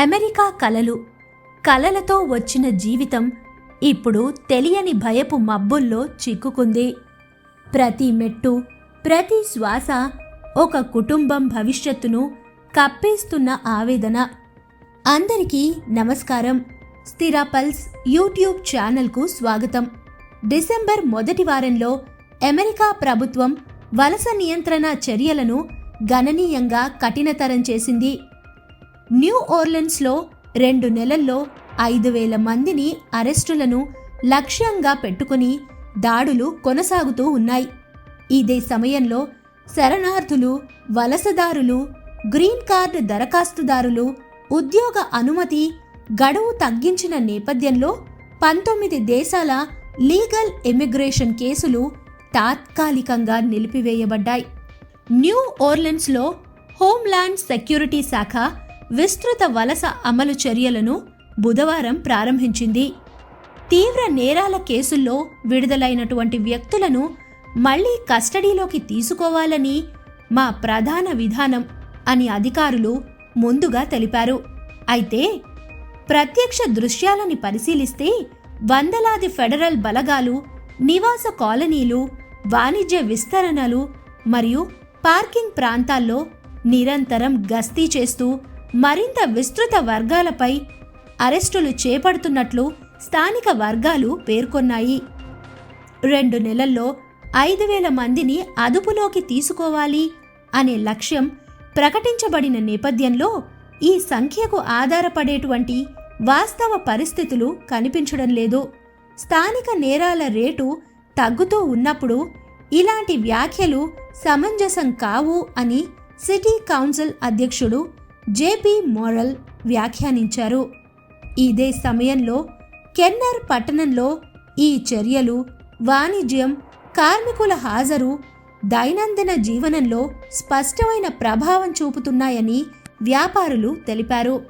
America కలలు కలలతో వచ్చిన జీవితం ఇప్పుడు తెలియని భయపు మబ్బుల్లో చిక్కుకుంది. ప్రతి మెట్టు ప్రతి శ్వాస ఒక కుటుంబం భవిష్యత్తును కప్పేస్తున్న ఆవేదన. అందరికీ నమస్కారం. స్థిర పల్స్ యూట్యూబ్ ఛానల్కు స్వాగతం. డిసెంబర్ మొదటి వారంలో అమెరికా ప్రభుత్వం వలస నియంత్రణ చర్యలను గణనీయంగా కఠినతరం చేసింది. న్యూ ఓర్లెన్స్లో రెండు నెలల్లో ఐదు వేల మందిని అరెస్టులను లక్ష్యంగా పెట్టుకుని దాడులు కొనసాగుతూ ఉన్నాయి. ఇదే సమయంలో శరణార్థులు వలసదారులు గ్రీన్ కార్డు దరఖాస్తుదారులు ఉద్యోగ అనుమతి గడువు తగ్గించిన నేపథ్యంలో పంతొమ్మిది దేశాల లీగల్ ఇమిగ్రేషన్ కేసులు తాత్కాలికంగా నిలిపివేయబడ్డాయి. న్యూ ఓర్లెన్స్లో హోంల్యాండ్ సెక్యూరిటీ శాఖ విస్తృత వలస అమలు చర్యలను బుధవారం ప్రారంభించింది. తీవ్ర నేరాల కేసుల్లో విడుదలైనటువంటి వ్యక్తులను మళ్ళీ కస్టడీలోకి తీసుకోవాలని మా ప్రధాన విధానం అని అధికారులు ముందుగా తెలిపారు. అయితే ప్రత్యక్ష దృశ్యాలని పరిశీలిస్తే వందలాది ఫెడరల్ బలగాలు నివాస కాలనీలు వాణిజ్య విస్తరణలు మరియు పార్కింగ్ ప్రాంతాల్లో నిరంతరం గస్తీ చేస్తూ మరింత విస్తృత వర్గాలపై అరెస్టులు చేపడుతున్నట్లు స్థానిక వర్గాలు పేర్కొన్నాయి. రెండు నెలల్లో ఐదు వేల మందిని అదుపులోకి తీసుకోవాలి అనే లక్ష్యం ప్రకటించబడిన నేపథ్యంలో ఈ సంఖ్యకు ఆధారపడేటువంటి వాస్తవ పరిస్థితులు కనిపించడం లేదు. స్థానిక నేరాల రేటు తగ్గుతూ ఉన్నప్పుడు ఇలాంటి వ్యాఖ్యలు సమంజసం కావు అని సిటీ కౌన్సిల్ అధ్యక్షుడు జేపీ మోరల్ వ్యాఖ్యానించారు. ఇదే సమయంలో కెన్నర్ పట్టణంలో ఈ చర్యలు వాణిజ్యం కార్మికుల హాజరు దైనందిన జీవనంలో స్పష్టమైన ప్రభావం చూపుతున్నాయని వ్యాపారులు తెలిపారు.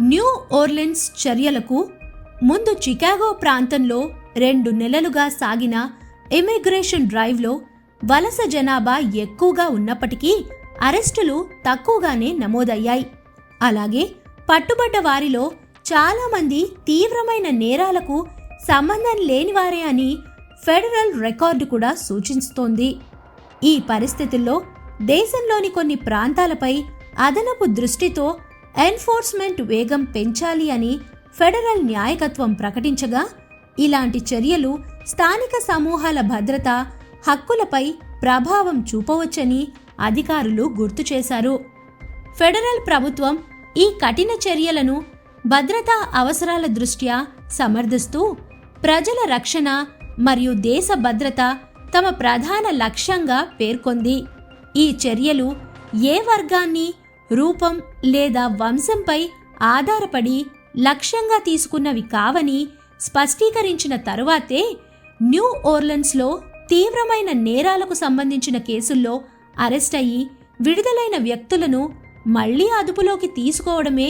న్యూ ఓర్లెన్స్ చర్యలకు ముందు చికాగో ప్రాంతంలో రెండు నెలలుగా సాగిన ఇమిగ్రేషన్ డ్రైవ్లో వలస జనాభా ఎక్కువగా ఉన్నప్పటికీ అరెస్టులు తక్కువగానే నమోదయ్యాయి. అలాగే పట్టుబడ్డ వారిలో చాలామంది తీవ్రమైన నేరాలకు సంబంధం లేనివారే అని ఫెడరల్ రికార్డు కూడా సూచిస్తోంది. ఈ పరిస్థితుల్లో దేశంలోని కొన్ని ప్రాంతాలపై అదనపు దృష్టితో ఎన్ఫోర్స్మెంట్ వేగం పెంచాలి అని ఫెడరల్ న్యాయకత్వం ప్రకటించగా ఇలాంటి చర్యలు స్థానిక సమూహాల భద్రత హక్కులపై ప్రభావం చూపవచ్చని అధికారులు గుర్తు చేశారు. ఫెడరల్ ప్రభుత్వం ఈ కఠిన చర్యలను భద్రతా అవసరాల దృష్ట్యా సమర్థిస్తూ ప్రజల రక్షణ మరియు దేశ భద్రత తమ ప్రధాన లక్ష్యంగా పేర్కొంది. ఈ చర్యలు ఏ వర్గాన్ని రూపం లేదా వంశంపై ఆధారపడి లక్ష్యంగా తీసుకున్నవి కావని స్పష్టీకరించిన తరువాతే న్యూ ఓర్లెన్స్లో తీవ్రమైన నేరాలకు సంబంధించిన కేసుల్లో అరెస్ట్ అయ్యి విడుదలైన వ్యక్తులను మళ్ళీ అదుపులోకి తీసుకోవడమే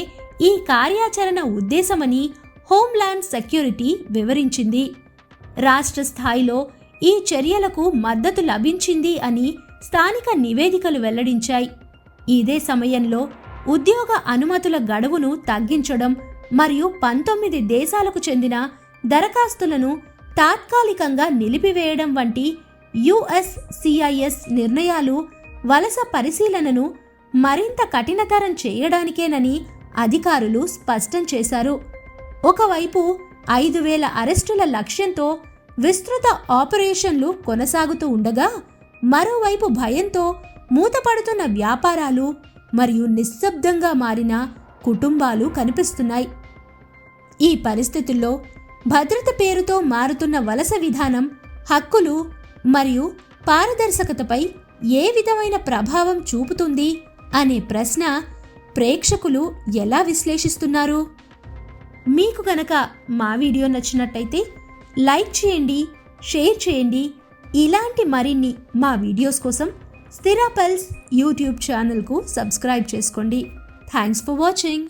ఈ కార్యాచరణ ఉద్దేశమని హోంల్యాండ్ సెక్యూరిటీ వివరించింది. రాష్ట్ర స్థాయిలో ఈ చర్యలకు మద్దతు లభించింది అని స్థానిక నివేదికలు వెల్లడించాయి. ఇదే సమయంలో ఉద్యోగ అనుమతుల గడువును తగ్గించడం మరియు పంతొమ్మిది దేశాలకు చెందిన దరఖాస్తులను తాత్కాలికంగా నిలిపివేయడం వంటి యుఎస్సిఐఎస్ నిర్ణయాలు వలస పరిశీలనను మరింత కఠినతరం చేయడానికేనని అధికారులు స్పష్టం చేశారు. ఒకవైపు ఐదు వేల అరెస్టుల లక్ష్యంతో విస్తృత ఆపరేషన్లు కొనసాగుతూ ఉండగా మరోవైపు భయంతో మూతపడుతున్న వ్యాపారాలు మరియు నిశ్శబ్దంగా మారిన కుటుంబాలు కనిపిస్తున్నాయి. ఈ పరిస్థితుల్లో భద్రత పేరుతో మారుతున్న వలస విధానం హక్కులు మరియు పారదర్శకతపై ఏ విధమైన ప్రభావం చూపుతుంది అనే ప్రశ్న ప్రేక్షకులు ఎలా విశ్లేషిస్తున్నారు? మీకు గనక మా వీడియో నచ్చినట్టయితే లైక్ చేయండి షేర్ చేయండి. ఇలాంటి మరిన్ని మా వీడియోస్ కోసం స్థిరాపల్స్ యూట్యూబ్ ఛానల్కు సబ్స్క్రైబ్ చేసుకోండి. Thanks for watching.